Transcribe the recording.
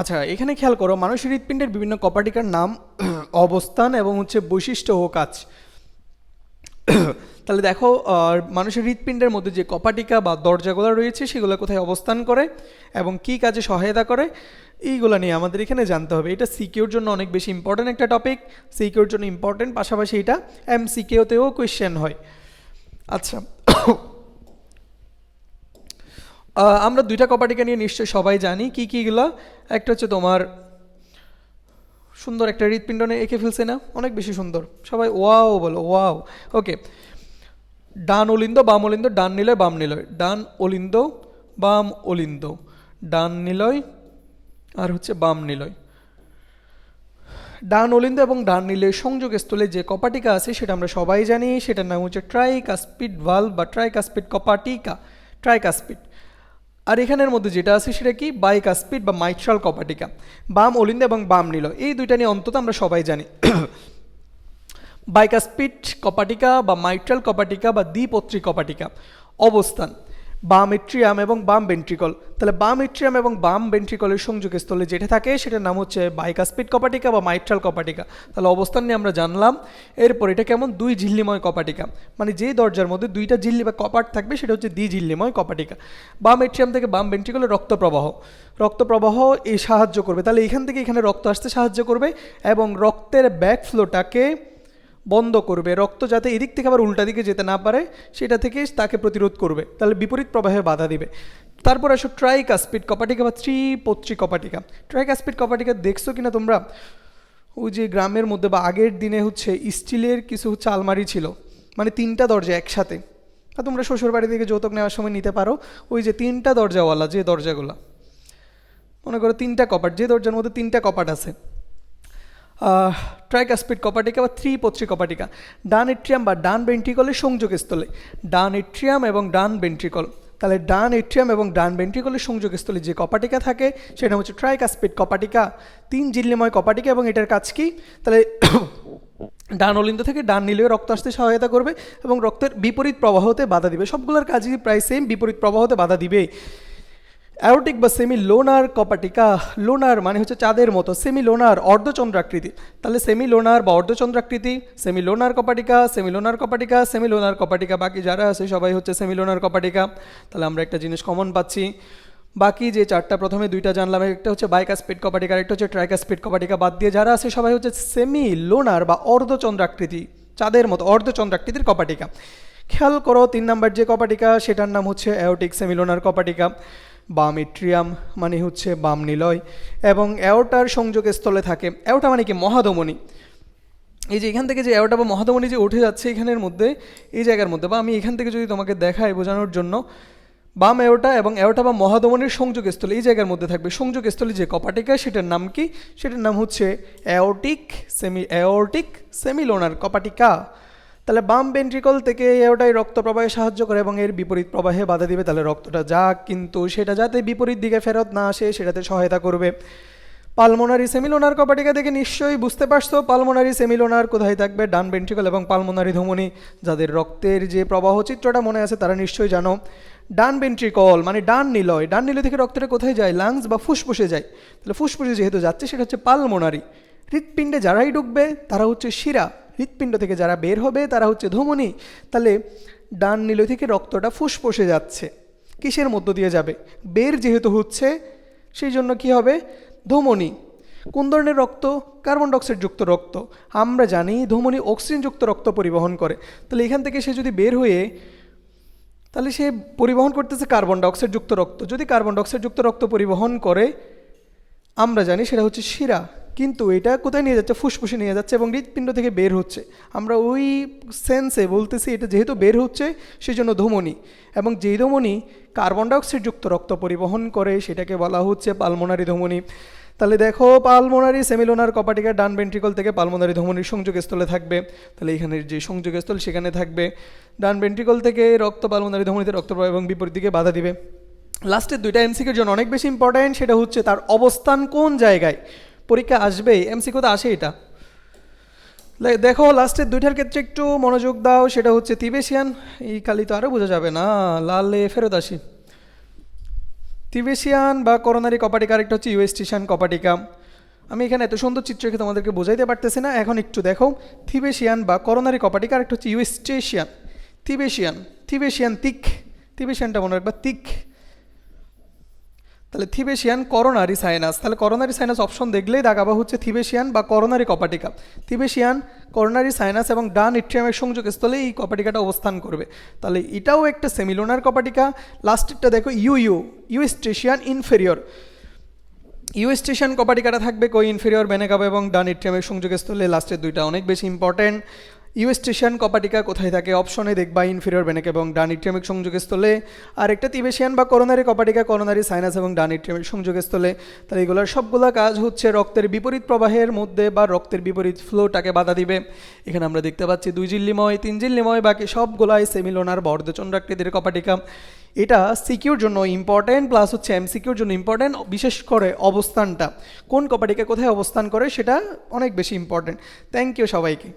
আচ্ছা এখানে খেয়াল করো, মানুষের হৃৎপিণ্ডের বিভিন্ন কপাটিকার নাম, অবস্থান এবং হচ্ছে বৈশিষ্ট্য ও কাজ। তাহলে দেখো মানুষের হৃৎপিণ্ডের মধ্যে যে কপাটিকা বা দরজাগুলো রয়েছে, সেগুলো কোথায় অবস্থান করে এবং কি কাজে সহায়তা করে, এইগুলো নিয়ে আমাদের এখানে জানতে হবে। এটা সিকিউর জন্য অনেক বেশি ইম্পর্ট্যান্ট একটা টপিক সিকিউর জন্য ইম্পর্ট্যান্ট পাশাপাশি এটা এম সিকিউতেও কোয়েশ্চেন হয়। আচ্ছা আমরা দুইটা কপাটিকা নিয়ে নিশ্চয়ই সবাই জানি। কি কীগুলো একটা হচ্ছে তোমার সুন্দর একটা হৃৎপিণ্ড নিয়ে এঁকে ফেলছে না? অনেক বেশি সুন্দর। সবাই ওয়াও বলো, ওয়াও। ওকে ডান অলিন্দ, বাম অলিন্দ, ডান নিলয়, বাম নিলয়। ডান অলিন্দ, বাম অলিন্দ। ডান নিলয় আর হচ্ছে বাম নিলয়। ডান অলিন্দ এবং ডান নীলের সংযোগস্থলে যে কপাটিকা আছে, সেটা আমরা সবাই জানি। সেটার নাম হচ্ছে ট্রাইকাস্পিড ভালো বা ট্রাইকাস্পিড কপাটিকা ট্রাইকাস্পিড আর এখানের মধ্যে যেটা আছে সেটা কি? বাইকা স্পিড বা মাইট্রাল কপাটিকা। বাম অলিন্দ এবং বাম নীল। এই দুইটা নিয়ে অন্তত আমরা সবাই জানি। বাইকা স্পিড কপাটিকা বা মাইট্রাল কপাটিকা বা দ্বিপত্রী কপাটিকা। অবস্থান। বাম এট্রিয়াম এবং বাম ভেন্ট্রিকল তাহলে বাম এট্রিয়াম এবং বাম ভেন্ট্রিকলের সংযোগস্থলে যেটা থাকে, সেটার নাম হচ্ছে বাইকাস্পিড কপাটিকা বা মাইট্রাল কপাটিকা তাহলে অবস্থান নিয়ে আমরা জানলাম, এরপর এটা কেমন? দুই ঝিল্লিময় কপাটিকা মানে যে দরজার মধ্যে দুইটা ঝিল্লি বা কপাট থাকবে, সেটা হচ্ছে দ্বি ঝিল্লিময় কপাটিকা বাম এট্রিয়াম থেকে বাম ভেন্ট্রিকলে রক্ত প্রবাহ। রক্ত প্রবাহ এই সাহায্য করবে। তাহলে এখান থেকে এখানে রক্ত আসতে সাহায্য করবে এবং রক্তের ব্যাক ফ্লোটাকে বন্ধ করবে, রক্ত যাতে এদিক থেকে আবার উল্টা দিকে যেতে না পারে, সেটা থেকে তাকে প্রতিরোধ করবে। তাহলে বিপরীত প্রবাহে বাধা দিবে। তারপর আসো ট্রাইকাস্পিড কপাটিকা বা ত্রিপত্রী কপাটিকা ট্রাইকাস্পিড কপাটিকা দেখছ কিনা তোমরা? ওই যে গ্রামের মধ্যে বা আগের দিনে হচ্ছে স্টিলের কিছু হচ্ছে আলমারি ছিল। মানে তিনটা দরজা একসাথে। আর তোমরা শ্বশুর বাড়ি থেকে যৌতুক নেওয়ার সময় নিতে পারো। ওই যে তিনটা দরজাওয়ালা, যে দরজাগুলো। মনে করো তিনটা কপাট, যে দরজার মধ্যে তিনটা কপাট আছে। ট্রাইকাস্পিড কপাটিকা বা ত্রিপত্রী কপাটিকা। ডান এট্রিয়াম বা ডান ভেন্ট্রিকলের সংযোগস্থলে। ডান এট্রিয়াম এবং ডান বেন্ট্রিকল তাহলে ডান এট্রিয়াম এবং ডান ভেন্ট্রিকলের সংযোগস্থলে যে কপাটিকা থাকে, সেটা হচ্ছে ট্রাইকাসপিড কপাটিকা। তিন জিল্লিময় কপাটিকা এবং এটার কাজ কি? তাহলে ডান অলিন্দ থেকে ডান নিলেও রক্ত আসতে সহায়তা করবে এবং রক্তের বিপরীত প্রবাহতে বাধা দিবে। সবগুলোর কাজই প্রায় সেম বিপরীত প্রবাহতে বাধা দিবে। অ্যারোটিক বা সেমি লোনার কপাটিকা, লোনার মানে হচ্ছে চাঁদের মতো সেমি লোনার অর্ধচন্দ্রাকৃতি। তাহলে সেমি লোনার বা অর্ধচন্দ্রাকৃতি সেমি লোনার কপাটিকা সেমি লোনার কপাটিকা সেমি লোনার কপাটিকা, বাকি যারা আছে সবাই হচ্ছে সেমি লোনার কপাটিকা। তাহলে আমরা একটা জিনিস কমন পাচ্ছি। বাকি যে চারটা, প্রথমে দুইটা জানলাম, একটা হচ্ছে বাইকাস্পিড কপাটিকা একটা হচ্ছে ট্রাইকাস্পিড কপাটিকা। বাদ দিয়ে যারা আছে সবাই হচ্ছে সেমি লোনার বা অর্ধচন্দ্রাকৃতি, চাঁদের মতো অর্ধচন্দ্রাকৃতির কপাটিকা। খেয়াল করো, তিন নাম্বার যে কপাটিকা, সেটার নাম হচ্ছে অ্যাওটিক সেমিলোনার কপাটিকা। বাম এট্রিয়াম মানে হচ্ছে বাম নিলয় এবং অ্যাওটার সংযোগস্থলে থাকে। অ্যাওটা মানে কি? মহাধমনী। এই যে এখান থেকে যে অ্যাওটা বা মহাধমনী যে উঠে যাচ্ছে এখানের মধ্যে, এই জায়গার মধ্যে, বা আমি এখান থেকে যদি তোমাকে দেখাই বোঝানোর জন্য, বাম অ্যাওটা এবং অ্যাওটা বা মহাধমনির সংযোগস্থলে এই জায়গার মধ্যে থাকবে। সংযোগস্থলে যে কপাটিকা, সেটার নাম কি? সেটার নাম হচ্ছে অ্যাওটিক সেমি, অ্যাওটিক সেমিলোনার কপাটিকা। তাহলে বাম ভেন্ট্রিকল থেকে ওটাই রক্ত প্রবাহে সাহায্য করে এবং এর বিপরীত প্রবাহে বাধা দিবে, তাহলে রক্তটা যাক। কিন্তু সেটা যাতে বিপরীত দিকে ফেরত না আসে, সেটাতে সহায়তা করবে। পালমোনারি সেমিলোনার কপাটিকা দেখে নিশ্চয়ই বুঝতে পারছ পালমোনারি সেমিলোনার কোথায় থাকবে? ডান ভেন্ট্রিকল এবং পালমোনারি ধমনী। যাদের রক্তের যে প্রবাহ চিত্রটা মনে আছে, তারা নিশ্চয়ই জানো। ডান ভেন্ট্রিকল মানে ডান নিলয়। ডান নিলয় থেকে রক্তটা কোথায় যায়? লাংস বা ফুসফুসে যায়। তাহলে ফুসফুসে যেহেতু যাচ্ছে, সেটা হচ্ছে পালমোনারি হৃৎপিণ্ডে যারাই ঢুকবে, তারা হচ্ছে শিরা। হৃৎপিণ্ড থেকে যারা বের হবে, তারা হচ্ছে ধমনী। তাহলে ডান নিলয় থেকে রক্তটা ফুসফুসে যাচ্ছে। কিসের মধ্য দিয়ে যাবে? বের যেহেতু হচ্ছে, সেই জন্য কি হবে? ধমনী। কোন ধরনের রক্ত? কার্বন ডাইঅক্সাইড যুক্ত রক্ত। আমরা জানি ধমনী অক্সিজেনযুক্ত রক্ত পরিবহন করে। তাহলে এখান থেকে সে যদি বের হয়ে, তাহলে সে পরিবহন করতেছে কার্বন ডাইঅক্সাইড যুক্ত রক্ত। যদি কার্বন ডাইঅক্সাইড যুক্ত রক্ত পরিবহন করে, আমরা জানি সেটা হচ্ছে শিরা। কিন্তু এটা কোথায় নিয়ে যাচ্ছে? ফুসফুসে নিয়ে যাচ্ছে এবং হৃৎপিণ্ড থেকে বের হচ্ছে। আমরা ওই সেন্সে বলতেছি এটা যেহেতু বের হচ্ছে সেই জন্য ধমনী। এবং যেই ধমনী কার্বন ডাইঅক্সাইড যুক্ত রক্ত পরিবহন করে, সেটাকে বলা হচ্ছে পালমোনারি ধমনী। তাহলে দেখো পালমোনারি সেমিলোনার কপাটিকা ডান ভেন্ট্রিকল থেকে পালমোনারি ধমনির সংযোগস্থলে থাকবে। তাহলে এখানের যে সংযোগস্থল, সেখানে থাকবে। ডান ভেন্ট্রিকল থেকে রক্ত পালমোনারি ধমনিতে রক্ত এবং বিপরীত দিকে বাধা দিবে। লাস্টের দুইটা এমসিকের জন্য অনেক বেশি ইম্পর্ট্যান্ট সেটা হচ্ছে তার অবস্থান কোন জায়গায়? পরীক্ষা আসবেই এমসিকিউতে আসে এটা। দেখো লাস্টের দুইটার ক্ষেত্রে একটু মনোযোগ দাও, সেটা হচ্ছে তিবেশিয়ান। এই কালি তো আরও বোঝা যাবে না, লালে ফেরত আসি। তিবেশিয়ান বা করোনারি কপাটিকা আরেকটা হচ্ছে ইউএস্টিশিয়ান কপাটিকা। আমি এখানে এত সুন্দর চিত্র এঁকে তোমাদেরকে বোঝাইতে পারতেছি না, এখন একটু দেখো থিবেশিয়ান বা করোনারি কপাটিকা আরেকটা হচ্ছে ইউএস্টেশিয়ান থিবেশিয়ান থিবেশিয়ান তিক থিবেশিয়ানটা মনে রাখবা তিক তাহলে থিবেশিয়ান করোনারি সাইনাস। তাহলে করোনারি সাইনাস অপশন দেখলেই দাগাবা হচ্ছে থিবেশিয়ান বা করোনারি কপাটিকা। থিবেশিয়ান, করোনারি সাইনাস এবং ডান ইট্রিয়ামের সংযোগস্থলে এই কপাটিকাটা অবস্থান করবে। তাহলে এটাও একটা সেমিলোনার কপাটিকা। লাস্টেরটা দেখো, ইউ ইউ ইউস্টেশিয়ান ইনফেরিয়র। ইউএস্টেশন কপাটিকাটা থাকবে কই ইনফেরিয়র বেনেকাবা এবং ডান ইট্রিয়ামের সংযোগস্থলে লাস্টের দুইটা অনেক বেশি ইম্পর্টেন্ট ইউএস্টেশন কপাটিকা কোথায় থাকে? অপশনে দেখবা ইনফেরিয়র বেনেক এবং ইট্রিয়ামিক সংযোগস্থলে আর একটা তিবেশিয়ান বা করোনারি কপাটিকা করোনারি সাইনাস এবং ডান ইট্রিয়ামিক সংযোগস্থলে তাহলে এগুলোর সবগুলো কাজ হচ্ছে রক্তের বিপরীত প্রবাহের মধ্যে বা রক্তের বিপরীত ফ্লোটাকে বাধা দিবে। এখানে আমরা দেখতে পাচ্ছি দুই জিল্লিময়, তিন জিল্লিময়, বাকি সবগুলাই সেমিলোনার বর্ধচন্দ্রাকৃতির কপাটিকা এটা সিকিউর জন্য ইম্পর্টেন্ট প্লাস হচ্ছে এমসিকিউর জন্য ইম্পর্টেন্ট বিশেষ করে অবস্থানটা। কোন কপাটিকা কোথায় অবস্থান করে সেটা অনেক বেশি ইম্পর্টেন্ট থ্যাংক ইউ সবাইকে।